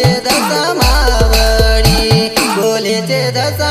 बोलेचे दसा मावडी बोलेचे दसा